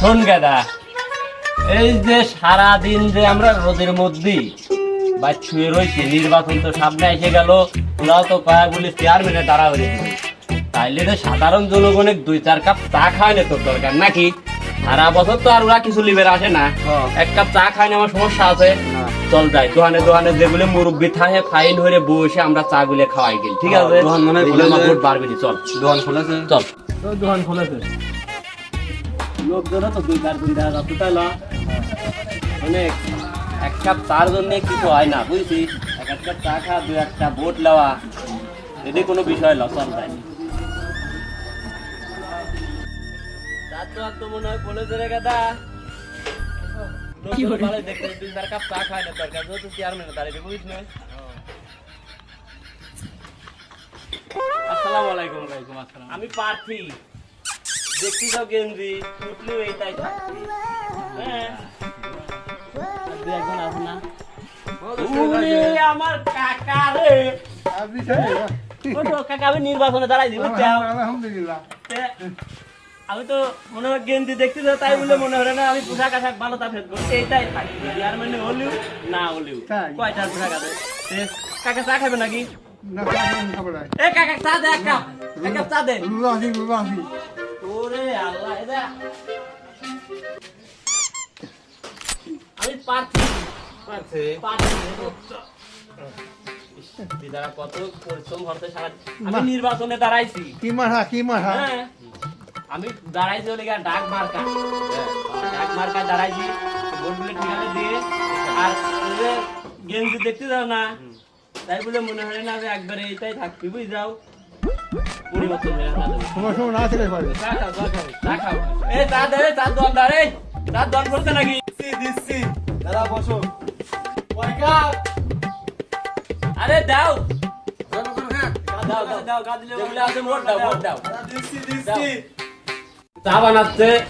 শোন গাদা এই যে সারা দিন যে আমরা রোদের মধ্যে বা ছুঁয়ে রয়েছি নির্বাচন তো সামনে এসে গেল ওরাও তো কয়েকগুলি চেয়ারম্যানে দাঁড়া হয়ে তাইলে তো সাধারণ জনগণের দুই চার কাপ চা খায় না তোর দরকার নাকি? সারা বছর তো আর ওরা কিছু লিবের আসে না। হ্যাঁ। এক কাপ চা খায় না আমার সমস্যা আছে। চল যাই দোকানে দোকানে যেগুলো মুরব্বি থাকে ফাইন হয়ে বসে আমরা চা গুলে খাওয়াই গেল ঠিক আছে? হ্যাঁ, দোকান মনে হয় খুলে চল। দোকান খুলেছে? চল। দোকান খুলেছে। লোকজন তো দুই চার দিন দেখা যাচ্ছে তাই না অনেক এক কাপ চার জন্য কিছু হয় না বুঝছিস এক এক কাপ চা খা দু একটা ভোট নেওয়া এটি কোনো বিষয় না চল তাই। তার তো আর তো মনে হয় বলেছে রে গাদা দেখতে দুই চার কাপ চা খায় না দরকার যেহেতু চেয়ারম্যানে দাঁড়িয়ে বুঝিস না। আসসালামু আলাইকুম। ওয়ালাইকুম আসসালাম। আমি পার্থী দেখছি সব গেঞ্জি উঠলেও এইটাই থাকবে হ্যাঁ। একজন না? আমার কাকা রে। কাকা আমি নির্বাচনে দাঁড়াই দিব আলহামদুলিল্লাহ আমি তো মনে হয় গেঞ্জি দেখছি তো তাই বলে মনে হয় না আমি পোশাক আশাক ভালো তা ফেস করছি এইটাই থাকবে আর মানে হলিউ না হলিউ তাই? কয়টা পোশাক আছে কাকা চা খাবে নাকি? না সাধারণ খবর আছে এ কাকা চা দে এক কাপ এক কাপ চা দে। ওরে আল্লাহ এটা আমি পারছি। পারছে। পারছি। দিদারা কত পরিশ্রম করতে সারা আমি নির্বাচনে দাঁড়াইছি। কি মাথা কি মাথা হ্যাঁ। আমি দাঁড়াইছি ওলে ডাক মার্কা। ডাক মার্কা দাঁড়াইছি। দিয়ে। আর গেঞ্জি দেখতে যাও না। তাই বলে মনে হয় না যে একবারে এইটাই থাকবি বুঝ যাও। পরিবর্তন হয়ে সময় না ছেলে দে, নাকি? দিচ্ছি দাদা বসো। আরে দাও। চা বানাচ্ছে।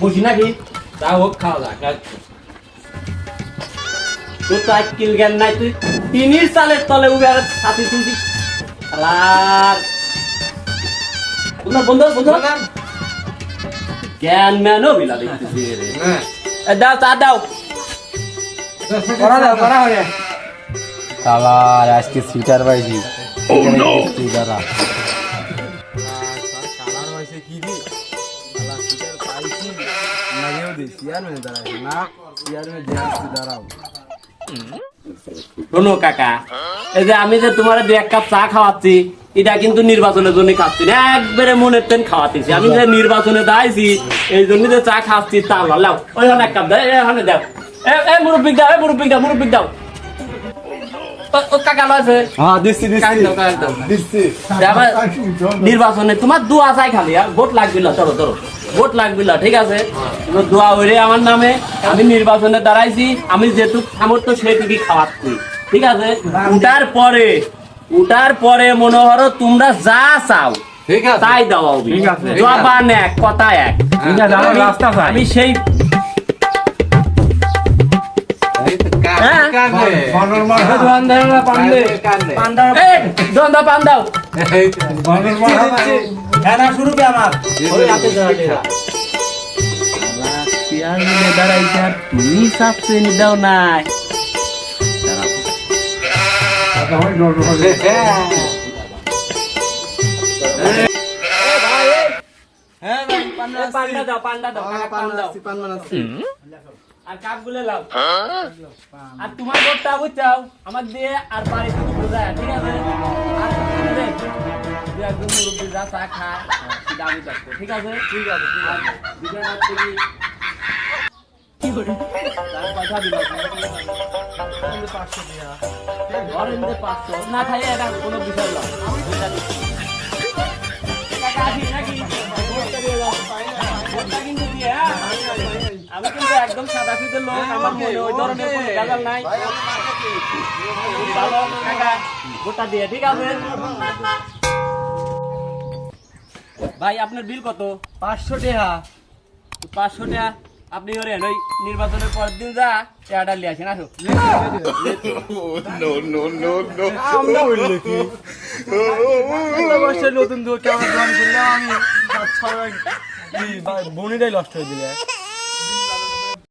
বুঝি নাকি? চা হোক খাওয়া যাক আর- তোর তো আজকিল জ্ঞান নাই তুই তিনির চালের তলে উবে আর সাথে শুনছি আর বন্ধু বন্ধু। বন্ধু জ্ঞান ম্যানও বিলা দেখতেছি রে। হ্যাঁ। এ দাও চা দাও। করা দাও করা হয়ে। সালার আজকে সুইটার পাইছি। দাঁড়া কালার হয়েছে কি দি কালার সুইটার পাইছি। লাগেও দি চেয়ারম্যান দাঁড়াই না। চেয়ারম্যান দেখাচ্ছি দাঁড়াও। শোনো কাকা। এই যে আমি যে তোমার দু এক কাপ চা খাওয়াচ্ছি এটা কিন্তু নির্বাচনের জন্য খাচ্ছি না একবারে মনের তেন খাওয়াতেছি। আমি যে নির্বাচনে দাঁড়াইছি এই জন্য যে চা খাচ্ছি তা লাও ওইখানে এক কাপ দাও এখানে দাও। এ মুরব্বিক দাও এ মুরব্বিক দাও মুরব্বিক দাও। হ্যাঁ নির্বাচনে তোমার দোয়া চাই খালি আর ভোট লাগবে না চলো চলো। ভোট লাগবে না ঠিক আছে? দোয়া হইরে আমার নামে আমি নির্বাচনে দাঁড়াইছি আমি যেটুক সামর্থ্য সেটুকুই খাওয়াচ্ছি ঠিক আছে? উঠার পরে উঠার পরে মনে হলো তোমরা যা চাও ঠিক তাই ঠিক জবান এক কথা এক। ঠিক আছে, আমি- রাস্তা চাই। আমি সেই হ্যাঁ? পান্ডা পান দাও। মাথা খানা শুরু কে আমার। চেয়ার মিলে দাঁড়াইছে আর তুমি সাবসেন দাও নাই। হ্যাঁ। পান্ডা পান্ডা দাও পান্ডা দাও। কাকা, পান দাও। পান বানাচ্ছি আর কাপগুলো লাও আর তোমার ভোটটা বুঝছাও? আমার দিয়ে আর বাড়ি থেকে বোঝায় ঠিক আছে? আর দু একজন মুরব্বী যা চা খায় আমি ঠিক আছে? ঠিক আছে আর বিষয় হচ্ছে কি তার পয়সা দিল। ঘরের মধ্যে পাঁচশো। না খাই এটা কোনো বিষয় নয়। একদম সাদা লোক আমার মনে ওই ধরনের কোনো ভেজাল নাই। ভালো ভোটটা দিয়ে ঠিক আছে? ভাই আপনার বিল কত? পাঁচশো টাকা। পাঁচশো টাকা। আপনি ওরেন ওই নির্বাচনের পরের দিন যা টাকাটা নিয়ে আসেন আসো। নতুন দোকান কেমন আমি? বনিটাই নষ্ট হয়ে দিলে